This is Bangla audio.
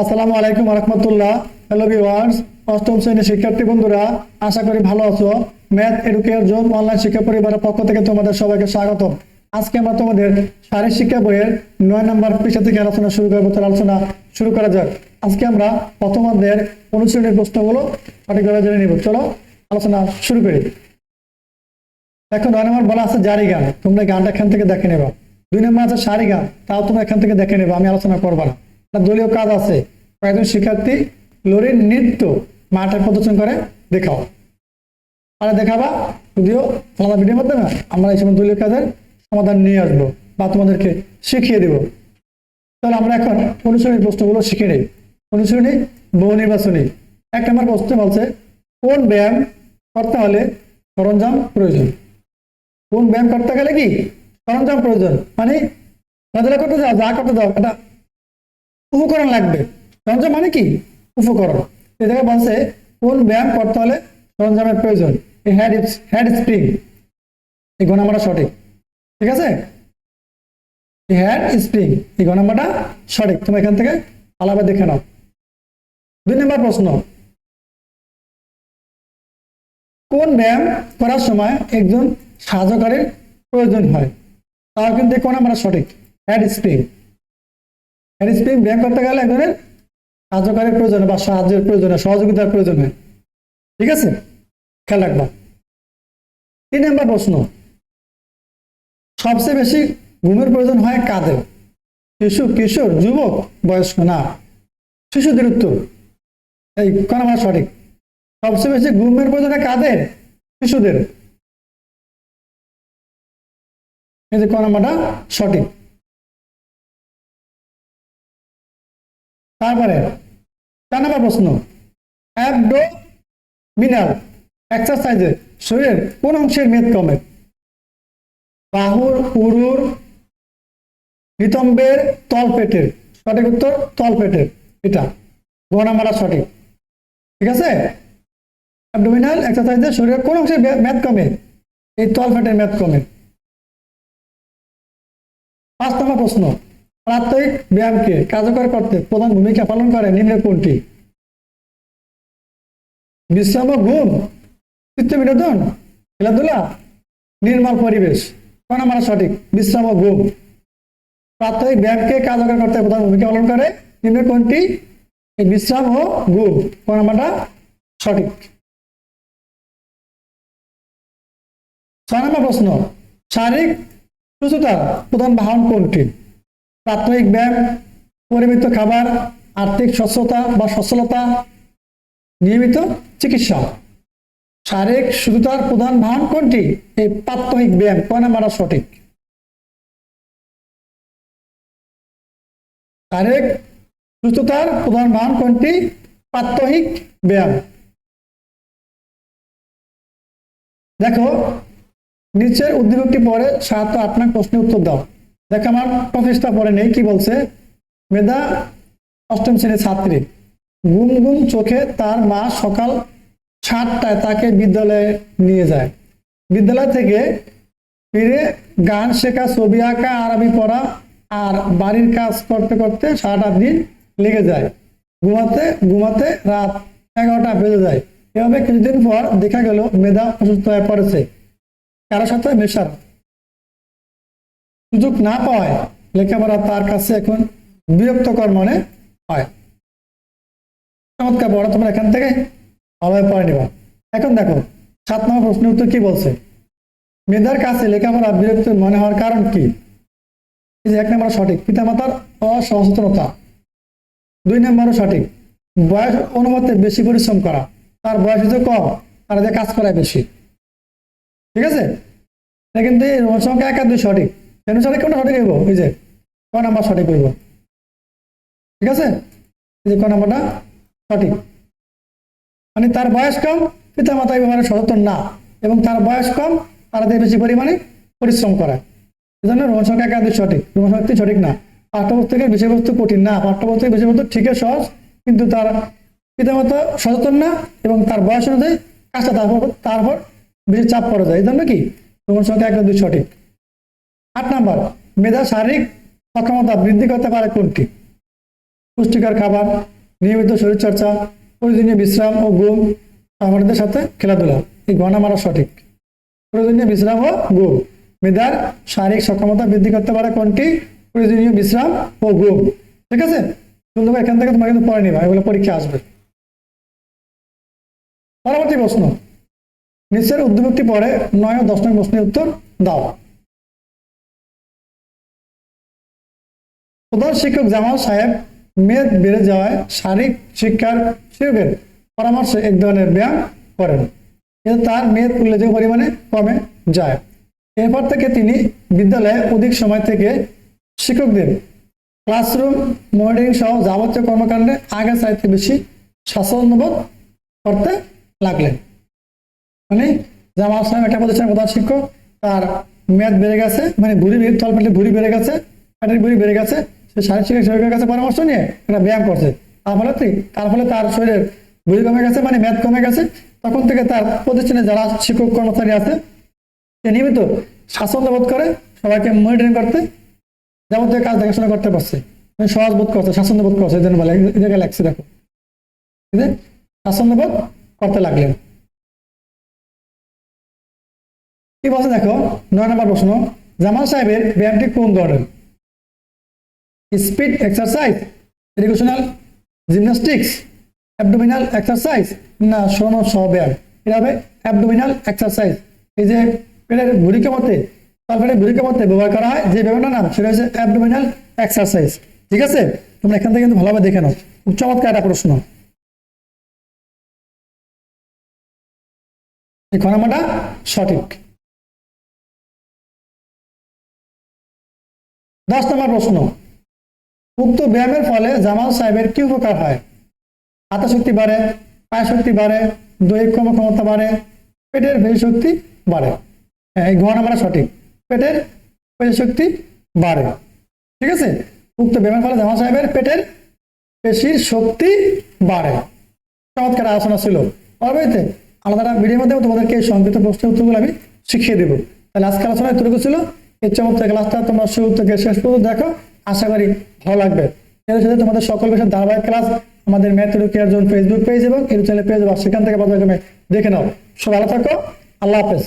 আসসালামু আলাইকুম রহমতুল্লাহ হ্যালো ভিওয়ার্স অষ্টম শ্রেণির শিক্ষার্থী বন্ধুরা, আশা করি ভালো আছো। ম্যাথ এডুকেয়ার জোন অনলাইন শিক্ষা পরিবারের পক্ষ থেকে তোমাদের সবাইকে স্বাগত আজকে আমরা তোমাদের শারীর শিক্ষা বইয়ের নয় নম্বর পৃষ্ঠা থেকে আলোচনা শুরু করব, তার আলোচনা শুরু করা যাক। আজকে আমরা প্রথম অধ্যায়ের অনুশীলনের প্রশ্নগুলো সঠিকভাবে জেনে নিব। চলো, আলোচনা শুরু করি। এখন নয় নম্বর বলা আছে জারি গান। তোমরা গানটা এখান থেকে দেখে নেবা। দুই নম্বর আছে সারি গান। তাও তোমরা এখান থেকে দেখে নেবা, আমি আলোচনা করব না। দলীয় কাজ আছে। কয়েকজন শিক্ষার্থী লরির নৃত্য মাঠে প্রদর্শন করে, দেখাও। আর দেখাবা, যদিও আলাদা ভিডিওর মাধ্যমে আমরা এই সময় দলীয় কাজের সমাধান নিয়ে আসব বা তোমাদেরকে শিখিয়ে দেব। তাহলে আমরা এখন অনুশীলনী প্রশ্নগুলো শিখে নেই। অনুশীলনী বহু নির্বাচনী। এক নম্বর প্রশ্ন বলছে, কোন ব্যায়াম করতে হলে সরঞ্জাম প্রয়োজন? কোন ব্যায়াম করতে গেলে কি? সরঞ্জাম প্রয়োজন। মানে করতে যাও, যা করতে যাও একটা উপকরণ লাগবে। সরঞ্জাম মানে কি? উপকরণ। এ জায়গায় বলছে, কোন ব্যায়াম করতে হলে সরঞ্জামের প্রয়োজন। এই হ্যাড স্প্রিং এই ঘ সঠিক। ঠিক আছে? এই হ্যাড স্প্রিং এই ঘ সঠিক। তুমি এখান থেকে আলাদা দেখে নাও। দুই নম্বর প্রশ্ন। কোন ব্যায়াম করার সময় একজন সাহায্যকারীর প্রয়োজন হয়? তাও কিন্তু কোন আমরা সঠিক। হ্যাড স্প্রিং স্প্রিং ব্যায়াম করতে গেলে একজনের সাহায্যকারীর প্রয়োজন বা সাহায্যের প্রয়োজন হয় সহযোগিতার প্রয়োজন ঠিক আছে? খেয়াল রাখবা। তিন নম্বর প্রশ্ন। সবচেয়ে বেশি ঘুমের প্রয়োজন হয় কাদের? শিশু, কিশোর, যুবক, বয়স্ক? না। শিশুদের উত্তর এই কোন আমার সঠিক? সবচেয়ে বেশি ঘুমের প্রয়োজন হয় কাদের? শিশুদের। এই যে কোন নাম্বারটা সঠিক। তারপরে চার নম্বর প্রশ্ন। অ্যাবডো মিনাল এক্সারসাইজে শরীরের কোন অংশের মেদ কমে? বাহুর, উরুর নিতম্বের তলপেটের। সঠিক উত্তর, তলপেটের। এটা। গ নাম্বারটা সঠিক। ঠিক আছে? অ্যাবডোমিনাল এক্সারসাইজে শরীরের কোন অংশের মেদ কমে? এই তলপেটের মেদ কমে। পাঁচ নম্বর প্রশ্ন। প্রাত্যহিক ব্যায়ামকে কার্যকর করতে প্রধান ভূমিকা পালন করে নিম্ন কোনটি? বিশ্রাম ঘুম চিত্ত বিনোদন খেলাধুলা, নির্মল পরিবেশ। কোন আমার সঠিক? বিশ্রাম ঘুম। প্রাত্যহিক ব্যায়ামকে কার্যকর করতে প্রধান ভূমিকা পালন করে নিম্ন কোনটি? বিশ্রাম ও ঘুম, কোন আমারটা সঠিক? ছয় নম্বর প্রশ্ন, শারীরিক সুস্থতার প্রধান বাহন কোনটি? প্রাথমিক ব্যায়াম, পরিমিত খাবার, আর্থিক স্বচ্ছতা বা সচ্ছলতা, নিয়মিত চিকিৎসা। শারীরিক সুস্থতার প্রধান বাহন কোনটি? এই প্রাত্যহিক ব্যায়াম কোন নাম্বারটা সঠিক? শারীরিক সুস্থতার প্রধান বাহন কোনটি? প্রাত্যহিক ব্যায়াম। দেখো, নিচের উদ্দীপকটি পরে সাত আট প্রশ্নের উত্তর দাও। দেখো, আমার প্রফেসটা পরে নেই, কি বলছে? মেধা অষ্টম শ্রেণির ছাত্রী। ঘুম ঘুম চোখে তার মা সকাল সাতটায় তাকে বিদ্যালয়ে নিয়ে যায়। বিদ্যালয় থেকে ফিরে গান শেখা, ছবি আঁকা, আরবি পড়া আর বাড়ির কাজ করতে করতে সাত সারাটা দিন লেগে যায়। ঘুমাতে ঘুমাতে রাত এগারোটা বেজে যায়। এভাবে কিছুদিন পর দেখা গেল, মেধা অসুস্থ হয়ে পড়েছে। কারোর সাথে মেশার। সুযোগ না পাওয়ায় লেখাপড়া তার কাছে এখন বিরক্তকর মনে হয়। চমৎকার বড় তোমরা এখান থেকে ভালোভাবে পড়ে নিবা। এখন দেখো, সাত নম্বর প্রশ্নের উত্তর কি বলছে? মেধার কাছে লেখাপড়া বিরক্ত মনে হওয়ার কারণ কি? এক নম্বর সঠিক, পিতামাতার অসচেতনতা। দুই নম্বরও সঠিক, বয়স অনুমতে বেশি পরিশ্রম করা। তার বয়স যদি কম, তারা যে কাজ করায় বেশি। ঠিক আছে? কিন্তু সংখ্যা এক আর দুই সঠিক। কেন সঠিক কোনটা সঠিক হইব? এই যে ক নাম্বার সঠিক হইব? ঠিক আছে? এই যে ক নাম্বারটা? সঠিক। মানে তার বয়স কম পিতা মাতা এই সচেতন না। এবং তার বয়স কম তারা বেশি পরিমাণে পরিশ্রম করে। এই জন্য রোহন সংখ্যা এক আর সঠিক। রোহন সংখ্যা সঠিক না। পাঠ্যপুস্তকের বিষয়বস্তু কঠিন না। পাঠ্যপুস্তকের বিষয়বস্তু ঠিকই সহজ, কিন্তু তার পিতামাতা সচেতন না এবং তার বয়স অনুযায়ী কাজটা তারপর তারপর বেশি চাপ পড়ে যায়। এই জন্য কি? তোমার সংখ্যা দুই সঠিক। আট নাম্বার, মেধা, শারীরিক সক্ষমতা বৃদ্ধি করতে পারে কোনটি? পুষ্টিকর খাবার, নিয়মিত শরীরচর্চা, প্রয়োজনীয় বিশ্রাম ও ঘুম সহপাঠীদের সাথে খেলাধুলা। এই গণনা মারা সঠিক। প্রয়োজনীয় বিশ্রাম ও ঘুম। মেধার শারীরিক সক্ষমতা বৃদ্ধি করতে পারে কোনটি? প্রয়োজনীয় বিশ্রাম ও ঘুম। ঠিক আছে? সুন্দর এখান থেকে তোমার কিন্তু পড়ে নিবা, এগুলো পরীক্ষা আসবে। পরবর্তী প্রশ্ন। নিচের উদ্যোগটি পরে নয় ও দশ নং প্রশ্নের উত্তর দাও। প্রধান শিক্ষক জামাল সাহেব মেদ বেড়ে যাওয়ায় শারীরিক শিক্ষার শিক্ষকের পরামর্শে এক ধরনের ব্যায়াম করেন। এতে তার মেদ উল্লেখযোগ্য পরিমাণে কমে যায়। এরপর থেকে তিনি বিদ্যালয়ে অধিক সময় থেকে শিক্ষকদের ক্লাসরুম মনিটরিং সহ যাবতীয় কর্মকাণ্ডে আগের চাইতে বেশি স্বাচ্ছন্দ্যবোধ করতে লাগলেন। মানে জামাল সাহেব একটা প্রতিষ্ঠানের প্রধান শিক্ষক, তার মেয়াদ বেড়ে গেছে মানে ভুড়ি বেড়ে- তল ভুড়ি বেড়ে গেছে ভুড়ি বেড়ে গেছে শারীরিক শিক্ষকের কাছে পরামর্শ নিয়ে একটা ব্যায়াম করছে। তার ফলে তার ফলে তার শরীরের ভুড়ি কমে গেছে মানে মেয়াদ কমে গেছে। তখন থেকে তার প্রতিষ্ঠানে যারা শিক্ষক কর্মচারী আছে সে নিয়মিত স্বাচ্ছন্দ্য বোধ করে, সবাইকে মনিটরিং করতে, যাবতীয় কাজ দেখাশোনা করতে পারছে মানে সহজ বোধ করছে, স্বাচ্ছন্দ্য বোধ করছে জন্য বলে। জায়গায় লাগছে, দেখো। স্বাচ্ছন্দ্য বোধ করতে লাগলেন। কি বলছে, দেখো, নয় নম্বর প্রশ্ন, জামাল সাহেবের ব্যায়ামটি কোন ধরনের speed exercise educational gymnastics abdominal exercise না শ্রম সহ ব্যায়াম এটা হবে অ্যাবডোমিনাল এক্সারসাইজ এই যে পেটের ভুড়ি কমাতে তার পেটের ভুড়ি কমাতে ব্যবহার করা হয়, যে ব্যায়ামটার নাম সেটা হচ্ছে অ্যাবডোমিনাল এক্সারসাইজ ঠিক আছে? তোমরা এখান থেকে কিন্তু ভালোভাবে দেখে নাও। খুব চমৎকার একটা প্রশ্ন। এই খনামাটা সঠিক। দশ নম্বর প্রশ্ন। উক্ত ব্যায়ামের ফলে জামাল সাহেবের কি উপকার হয়? হাতা শক্তি বাড়ে পায় শক্তি বাড়ে, দৈহিক কর্মক্ষমতা বাড়ে, পেটের পেশি শক্তি বাড়ে। এই ঘ নাম্বারটা সঠিক। পেটের পেশি শক্তি বাড়ে। ঠিক আছে? উক্ত ব্যায়ামের ফলে জামাল সাহেবের পেটের পেশির শক্তি বাড়ে। চমৎকার আলোচনা ছিল। পরবর্তীতে আলাদা ভিডিওর মাধ্যমে তোমাদেরকে এই সংক্ষিপ্ত প্রশ্নের উত্তরগুলো আমি শিখিয়ে দেবো। তাহলে আজকে আলোচনা এতটুকু ছিল। এই চমৎকার ক্লাসটা তোমরা শুরু থেকে শেষ পর্যন্ত দেখো। আশা করি ভালো লাগবে। এর সাথে তোমাদের সকল বিষয়ে ধারাবাহিক ক্লাস আমাদের math care zone Facebook page এবং ইউটিউব চ্যানেল পেজ সেখান থেকে প্রথমে দেখে নাও। সব ভালো থাকো। আল্লাহ হাফেজ।